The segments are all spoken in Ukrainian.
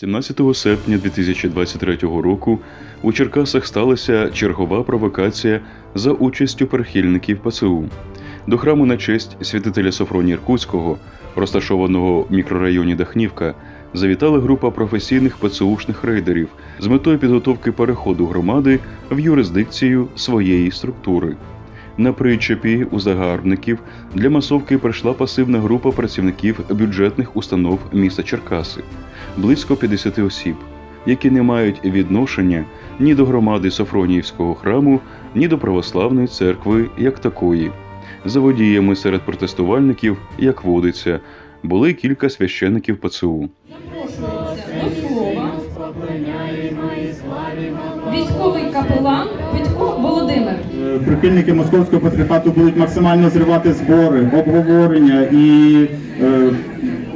17 серпня 2023 року у Черкасах сталася чергова провокація за участю прихильників ПЦУ. До храму на честь святителя Софронія Іркутського, розташованого в мікрорайоні Дахнівка, завітала група професійних ПЦУшних рейдерів з метою підготовки переходу громади в юрисдикцію своєї структури. На причепі у загарбників для масовки прийшла пасивна група працівників бюджетних установ міста Черкаси, близько 50 осіб, які не мають відношення ні до громади Софроніївського храму, ні до православної церкви як такої. За водіями серед протестувальників, як водиться, були кілька священиків ПЦУ. Військовий капелан Петько Володимир. Е, Прихильники московського патріархату будуть максимально зривати збори, обговорення і е,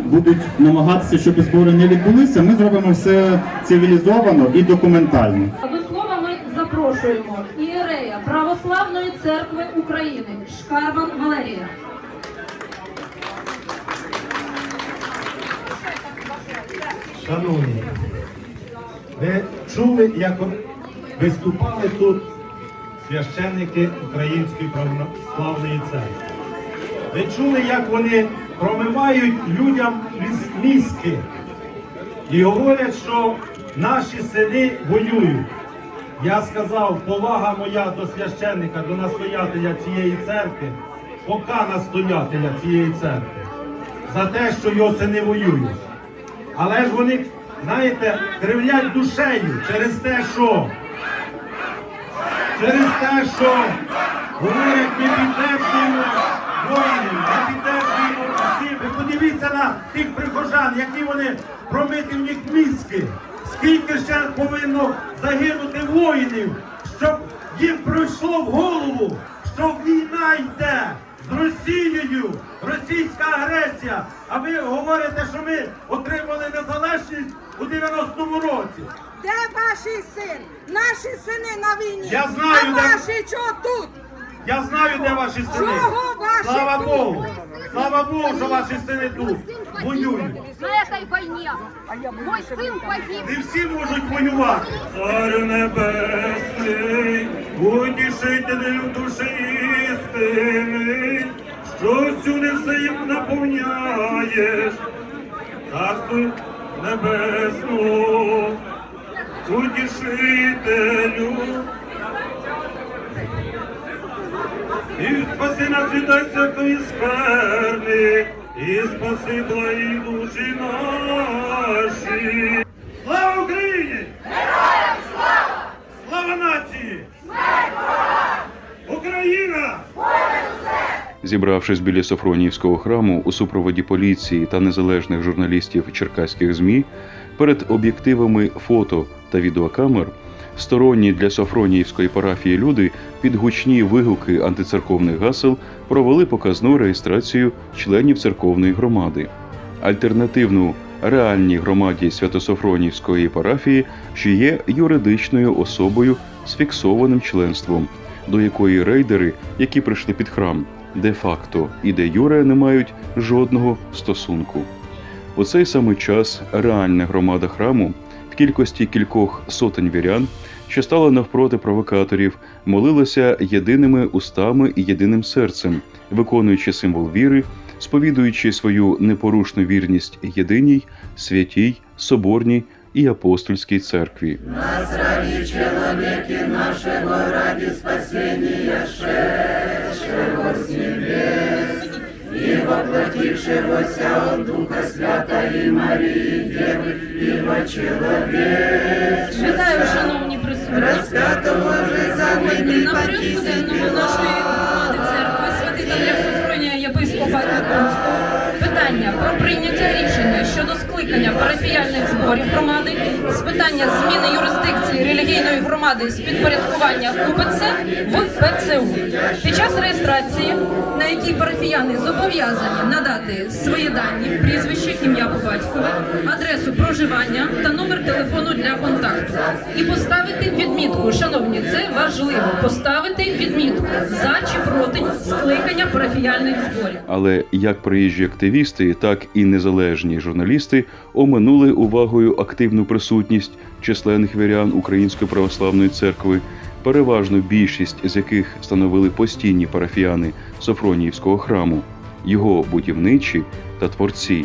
будуть намагатися, щоб збори не відбулися. Ми зробимо все цивілізовано і документально. До слова ми запрошуємо ієрея Православної церкви України Шкарман Валерія. Шановні, ви чули, як виступали тут священники Української православної церкви? Ви чули, як вони промивають людям міз- мізки і говорять, що наші сини воюють. Я сказав, повага моя до священника, до настоятеля цієї церкви, пока настоятеля цієї церкви, за те, що його сини воюють. Але ж вони, знаєте, кривлять душею через те, що через те, що говорять, ми підтримуємо воїнів, ми підтримуємо всіх. Ви подивіться на тих прихожан, які вони промити в них мізки. Скільки ще повинно загинути воїнів, щоб їм пройшло в голову, що війна йде з Росією, російська агресія. А ви говорите, що ми отримали незалежність у 90-му році. Де ваші син? Наші сини на війні. Я знаю, а де- ваші чого тут? Я знаю, де ваші сини. Чого ваші Слава тут? Богу! Слава Богу, що ваші сини тут воюють. на этой войне. Мой сын погиб. Не всі можуть воювати. Царю небесний, утішителю душі істини, що всюди все їм наповняєш. Царству небесну, утішителю. І спаси нас від всякої скверни, і спаси благі душі наші. Слава Україні! Героям слава! Слава нації! Україна! Зібравшись біля Софроніївського храму у супроводі поліції та незалежних журналістів черкаських ЗМІ, перед об'єктивами фото та відеокамер, сторонні для Софроніївської парафії люди під гучні вигуки антицерковних гасел провели показну реєстрацію членів церковної громади. Альтернативну реальній громаді Свято-Софронівської парафії, що є юридичною особою з фіксованим членством, до якої рейдери, які прийшли під храм, де-факто і де юре не мають жодного стосунку. У цей самий час реальна громада храму в кількості кількох сотень вірян, що стала навпроти провокаторів, молилася єдиними устами і єдиним серцем, виконуючи символ віри, сповідуючи свою непорушну вірність єдиній, святій, соборній і апостольській церкві. Вітаю, шановні присутні. Сьогодні на порядку денному нашої громади церкви святителя Софронія єпископа питання про прийняття рішення скликання парафіяльних зборів громади з питання зміни юрисдикції релігійної громади з підпорядкування УПЦ в ПЦУ. Під час реєстрації, на якій парафіяни зобов'язані надати свої дані, прізвище, ім'я по батькові, адресу проживання та номер телефону для контакту і поставити відмітку шановні, це важливо поставити відмітку за чи проти скликання парафіяльних зборів. Але як приїжджі активісти, так і незалежні журналісти оминули увагою активну присутність численних вірян Української православної церкви, переважну більшість з яких становили постійні парафіяни Софроніївського храму, його будівничі та творці.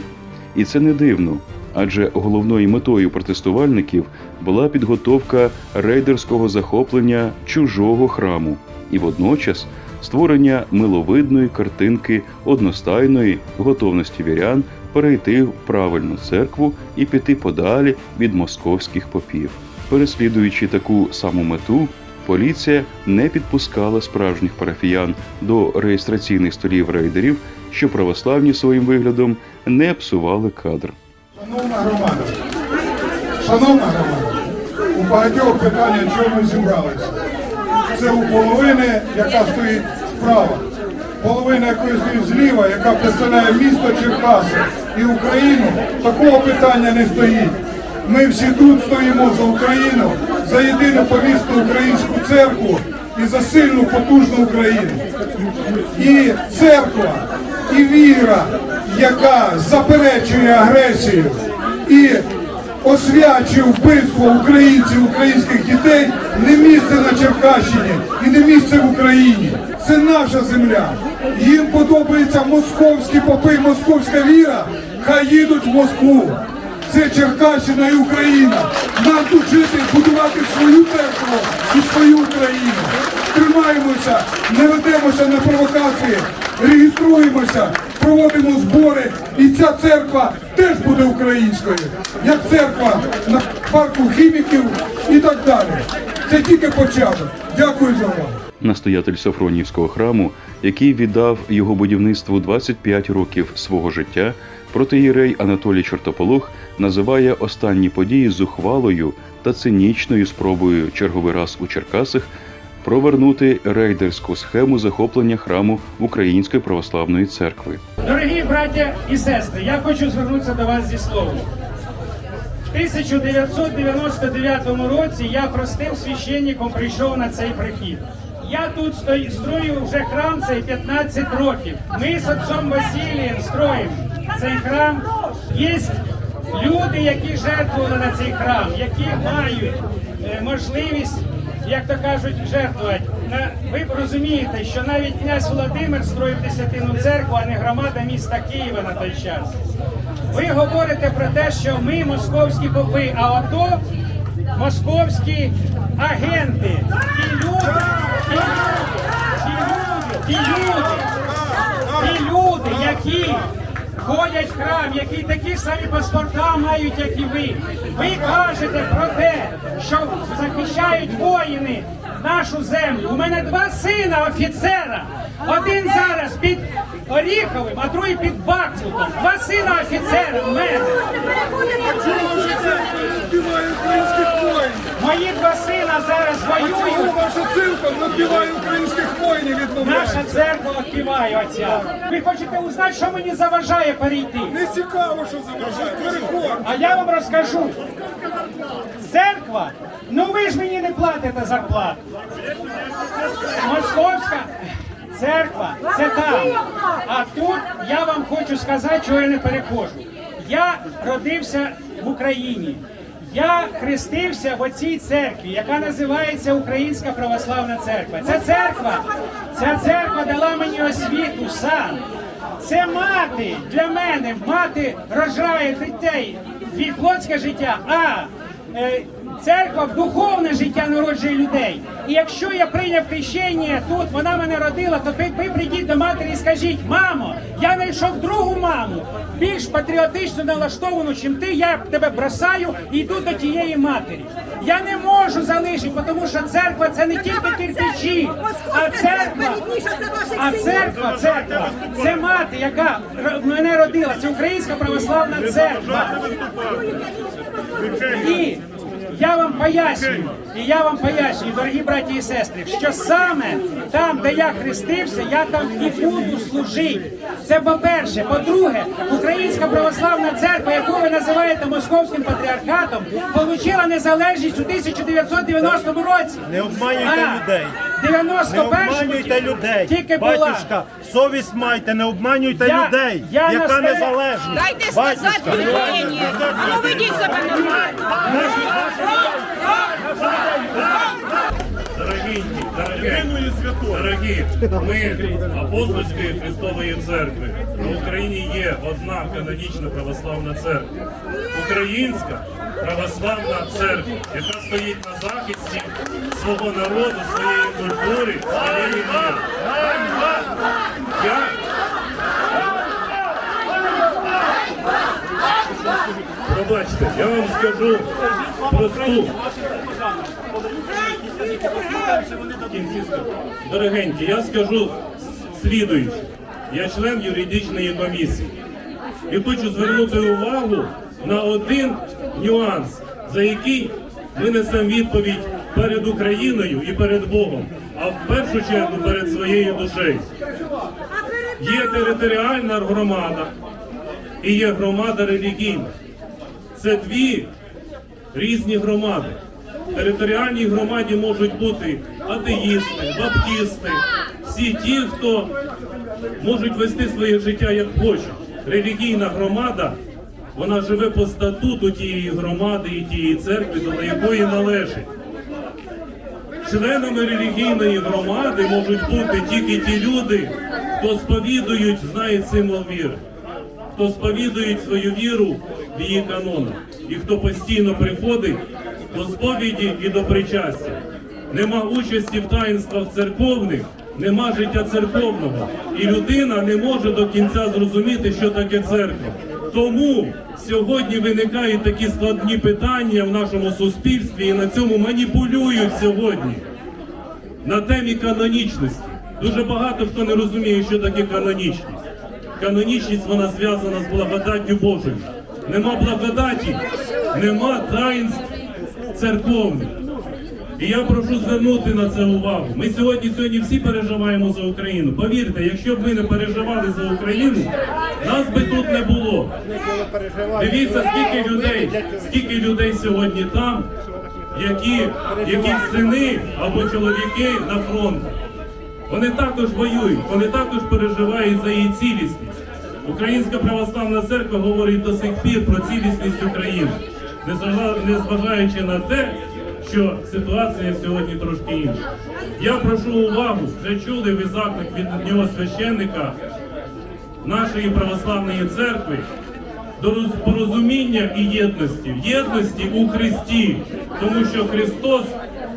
І це не дивно, адже головною метою протестувальників була підготовка рейдерського захоплення чужого храму і водночас створення миловидної картинки одностайної готовності вірян перейти в правильну церкву і піти подалі від московських попів. Переслідуючи таку саму мету, поліція не підпускала справжніх парафіян до реєстраційних столів рейдерів, що православні своїм виглядом не псували кадр. Шановна громада, шановна громада, у багатьох питання, чого ми зібралися. Це у половини, яка стоїть справа, половина якої стоїть зліва, яка представляє місто Черкаси і Україну, такого питання не стоїть. Ми всі тут стоїмо за Україну, за єдину помісну українську церкву і за сильну потужну Україну. І церква, і віра, яка заперечує агресію і освячує вбивство українців, українських дітей, не місце на Черкащині і не місце в Україні. Це наша земля. Їм подобаються московські попи, московська віра. Хай їдуть в Москву. Це Черкащина і Україна. Нам тут жити, будувати свою церкву і свою Україну. Тримаємося, не ведемося на провокації, реєструємося, проводимо збори, і ця церква теж буде українською, як церква на парку хіміків і так далі. Це тільки початок. Дякую за увагу. Настоятель Софронівського храму, який віддав його будівництву 25 років свого життя, протиєрей Анатолій Чортополох називає останні події зухвалою та цинічною спробою черговий раз у Черкасах провернути рейдерську схему захоплення храму Української православної церкви. Дорогі браття і сестри, я хочу звернутися до вас зі словом. В 1999 році я простим священником прийшов на цей прихід. Я тут стою, строю вже храм цей 15 років. Ми з отцом Василієм строїмо цей храм. Є люди, які жертвували на цей храм, які мають е, можливість, як то кажуть, жертвувати. Ви розумієте, що навіть князь Володимир строїв десятину церкву, а не громада міста Києва на той час. Ви говорите про те, що ми московські попи, а ото московські агенти. Ті люди, ті люди, ті люди, ті люди, які ходять в храм, які такі самі паспорта мають, як і ви. Ви кажете про те, що захищають воїни нашу землю. У мене два сина офіцера. Один зараз під Оріховим, а другий під Бахмутом. Два сина офіцера в мене. Вбиває українських воїнів. Мої два сина зараз А чому воюють. ваша церква набиває українських воїнів відмовляє? Наша церква відпіває отця. Ви хочете узнати, що мені заважає перейти? Не цікаво, що заважає. Переход. А я вам розкажу. Церква, ну ви ж мені не платите зарплату. Московська церква це там. А тут я вам хочу сказати, чого я не перехожу. Я родився в Україні. Я хрестився в оцій церкві, яка називається Українська Православна Церква. Ця церква, ця церква дала мені освіту сам. Це мати для мене, мати рожає дітей в плотське життя, а церква в духовне життя народжує людей. І якщо я прийняв хрещення тут, вона мене родила, то ви, ви прийдіть до матері і скажіть, мамо, я знайшов другу маму, більш патріотично налаштовану, чим ти, я тебе бросаю і йду до тієї матері. Я не можу залишити, тому що церква це не тільки кирпичі, а церква, а церква, церква, це мати, яка мене родила, це Українська православна церква. І Я вам пояснюю, і я вам пояснюю, дорогі браті і сестри, що саме там, де я хрестився, я там і буду служити. Це по-перше. По-друге, Українська православна церква, називаєте московським патріархатом, отримала незалежність у 1990 році. Не обманюйте А, людей. Не 91 обманюйте людей. Тільки була. Батюшка, совість майте, не обманюйте Я- людей. я Яка настає- незалежність? Дайте Батюшка, сказати мені. Ну ведіть себе нормально. Дорогі, дорогі, ми апостольської Христової церкви. На Україні є одна канонічна православна церква. Українська православна церква, яка стоїть на захисті свого народу, своєї культури, своєї віри. Я Пробачте, я вам скажу просту скажу. Дорогенькі, я скажу слідуюче. Я член юридичної комісії. І хочу звернути увагу на один нюанс, за який ми несемо відповідь перед Україною і перед Богом, а в першу чергу перед своєю душею. Є територіальна громада і є громада релігійна. Це дві різні громади. Територіальній громаді можуть бути атеїсти, баптісти, всі ті, хто можуть вести своє життя як хочуть. Релігійна громада, вона живе по статуту тієї громади і тієї церкви, до якої належить. Членами релігійної громади можуть бути тільки ті люди, хто сповідують, знають символ віри хто сповідують свою віру в її канонах, і хто постійно приходить до сповіді і до причастя. Нема участі в таїнствах церковних, нема життя церковного, і людина не може до кінця зрозуміти, що таке церква. Тому сьогодні виникають такі складні питання в нашому суспільстві, і на цьому маніпулюють сьогодні на темі канонічності. Дуже багато хто не розуміє, що таке канонічність. Канонічність вона зв'язана з благодаттю Божою. Нема благодаті, нема таїнств церковних. І я прошу звернути на це увагу. Ми сьогодні сьогодні всі переживаємо за Україну. Повірте, якщо б ми не переживали за Україну, нас би тут не було. Дивіться, скільки людей, скільки людей сьогодні там, які, які сини або чоловіки на фронті. Вони також воюють, вони також переживають за її цілісність. Українська православна церква говорить до сих пір про цілісність України, незважаючи на те, що ситуація сьогодні трошки інша. Я прошу увагу, вже чули ви заклик від нього священника нашої православної церкви до порозуміння і єдності, єдності у Христі, тому що Христос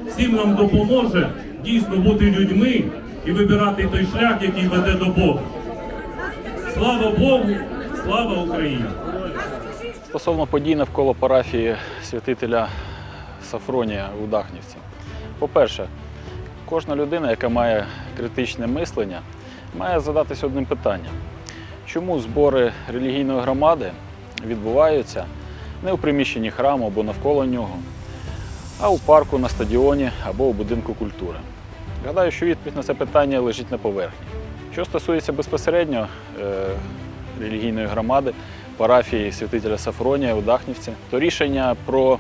всім нам допоможе дійсно бути людьми і вибирати той шлях, який веде до Бога. Слава Богу, слава Україні! Стосовно подій навколо парафії святителя Сафронія у Дахнівці. По-перше, кожна людина, яка має критичне мислення, має задатись одним питанням: чому збори релігійної громади відбуваються не у приміщенні храму або навколо нього, а у парку, на стадіоні або у будинку культури? Гадаю, що відповідь на це питання лежить на поверхні. Що стосується безпосередньо е, релігійної громади, парафії святителя Сафронія у Дахнівці, то рішення про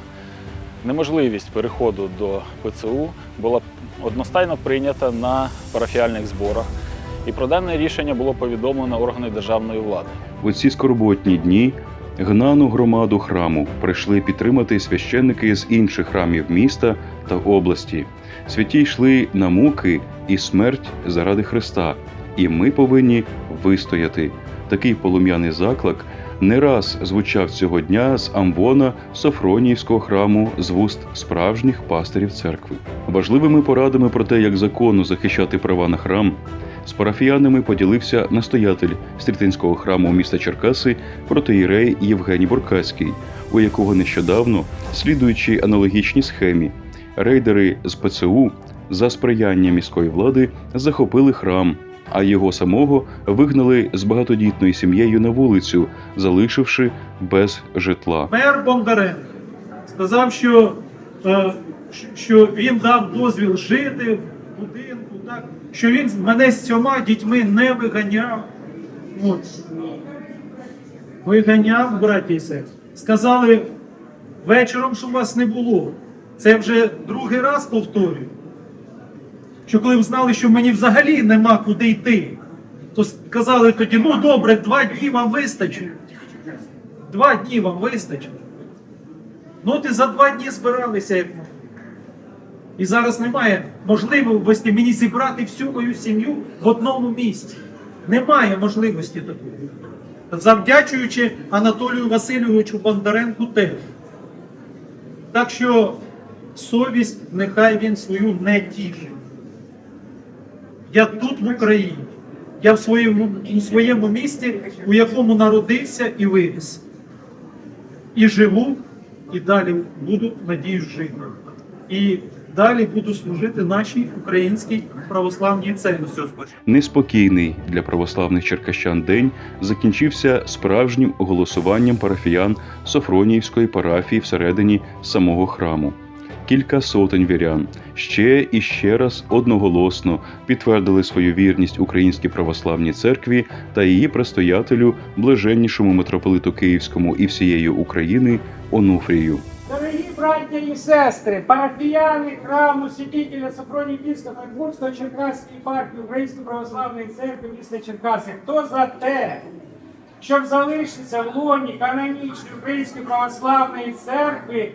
неможливість переходу до ПЦУ було одностайно прийнято на парафіальних зборах. І про дане рішення було повідомлено органи державної влади. У ці скорботні дні гнану громаду храму прийшли підтримати священники з інших храмів міста та області. Святі йшли на муки і смерть заради Христа, і ми повинні вистояти. Такий полум'яний заклик не раз звучав цього дня з амвона Софроніївського храму з вуст справжніх пастирів церкви. Важливими порадами про те, як законно захищати права на храм, з парафіянами поділився настоятель стрітинського храму міста Черкаси протоїрей Євгеній Буркацький, у якого нещодавно, слідуючи аналогічній схемі, рейдери з ПЦУ за сприяння міської влади захопили храм, а його самого вигнали з багатодітною сім'єю на вулицю, залишивши без житла. Мер Бондаренко сказав, що е, що він дав дозвіл жити в будинку, так, що він мене з цьома дітьми не виганяв. От. Виганяв, браті сестри. Сказали вечором, що вас не було. Це вже другий раз повторюю. Що коли б знали, що мені взагалі нема куди йти, то сказали тоді, ну добре, два дні вам вистачить. Два дні вам вистачить. Ну, ти за два дні збиралися як могли. І зараз немає можливості мені зібрати всю мою сім'ю в одному місці. Немає можливості такої. Завдячуючи Анатолію Васильовичу Бондаренку теж. Так що совість нехай він свою не тішить. Я тут в Україні. Я в своєму, у своєму місті, у якому народився і виріс. І живу, і далі буду, надіюсь, жити. І далі буду служити нашій українській православній церкві. Неспокійний для православних черкащан день закінчився справжнім голосуванням парафіян Софроніївської парафії всередині самого храму. Кілька сотень вірян ще і ще раз одноголосно підтвердили свою вірність Українській православній церкві та її предстоятелю, блаженнішому митрополиту Київському і всієї України Онуфрію. Дорогі браття і сестри, парафіяни храму святителя Сафронія Київського Франкфуртського Черкаської єпархії Української православної церкви міста Черкаси. Хто за те, щоб залишитися в лоні канонічної Української православної церкви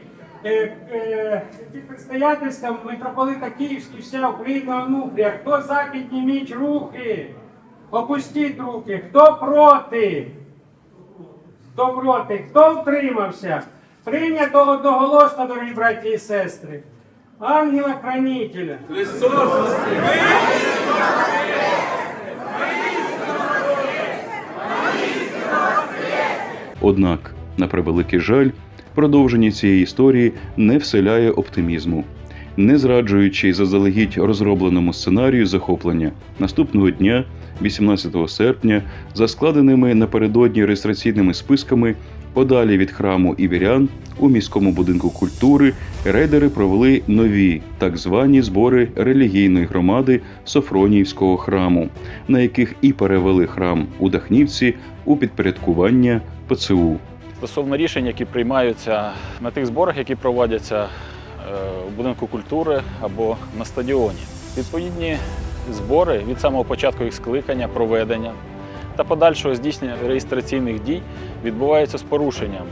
під предстоятельством митрополита Київської вся Україна Онуфрія? Хто за, підніміть руки, опустіть руки, хто проти? Хто проти? Хто втримався? Прийнято одноголосно, дорогі браті і сестри. Ангела-хранителя. Однак, на превеликий жаль, продовження цієї історії не вселяє оптимізму. Не зраджуючи заздалегідь розробленому сценарію захоплення наступного дня, 18 серпня, за складеними напередодні реєстраційними списками, подалі від храму і вірян у міському будинку культури рейдери провели нові так звані збори релігійної громади Софроніївського храму, на яких і перевели храм у Дахнівці у підпорядкування ПЦУ. Стосовно рішень, які приймаються на тих зборах, які проводяться е, у будинку культури або на стадіоні. Відповідні збори від самого початку їх скликання, проведення та подальшого здійснення реєстраційних дій відбуваються з порушенням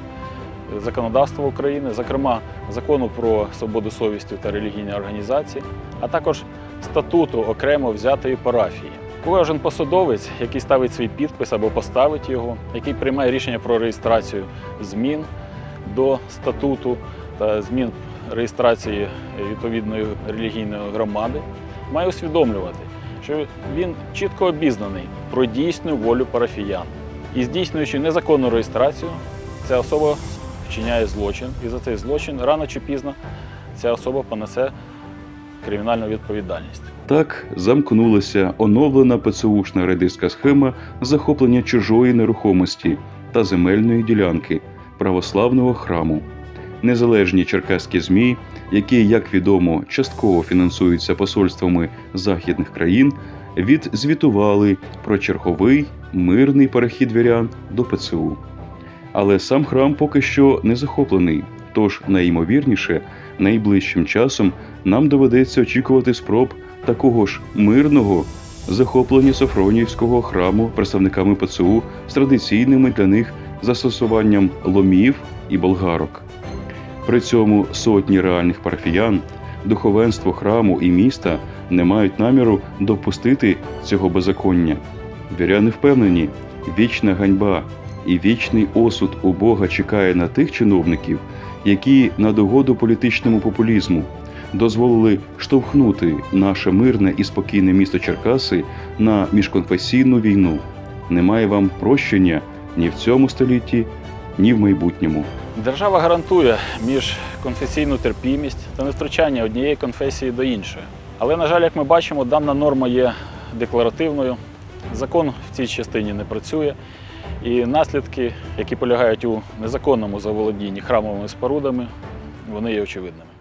законодавства України, зокрема закону про свободу совісті та релігійні організації, а також статуту окремо взятої парафії. Кожен посадовець, який ставить свій підпис або поставить його, який приймає рішення про реєстрацію змін до статуту та змін реєстрації відповідної релігійної громади, має усвідомлювати, що він чітко обізнаний про дійсну волю парафіян. І здійснюючи незаконну реєстрацію, ця особа вчиняє злочин, і за цей злочин рано чи пізно ця особа понесе кримінальну відповідальність. Так замкнулася оновлена ПЦУшна рейдерська схема захоплення чужої нерухомості та земельної ділянки православного храму. Незалежні черкаські ЗМІ, які, як відомо, частково фінансуються посольствами західних країн, відзвітували про черговий мирний перехід вірян до ПЦУ. Але сам храм поки що не захоплений, тож найімовірніше, найближчим часом нам доведеться очікувати спроб такого ж мирного захоплення Софронівського храму представниками ПЦУ з традиційними для них застосуванням ломів і болгарок. При цьому сотні реальних парафіян, духовенство храму і міста не мають наміру допустити цього беззаконня. Віряни впевнені, вічна ганьба і вічний осуд у Бога чекає на тих чиновників, які на догоду політичному популізму дозволили штовхнути наше мирне і спокійне місто Черкаси на міжконфесійну війну. Немає вам прощення ні в цьому столітті, ні в майбутньому. Держава гарантує міжконфесійну терпімість та невтручання однієї конфесії до іншої. Але, на жаль, як ми бачимо, дана норма є декларативною. Закон в цій частині не працює, і наслідки, які полягають у незаконному заволодінні храмовими спорудами, вони є очевидними.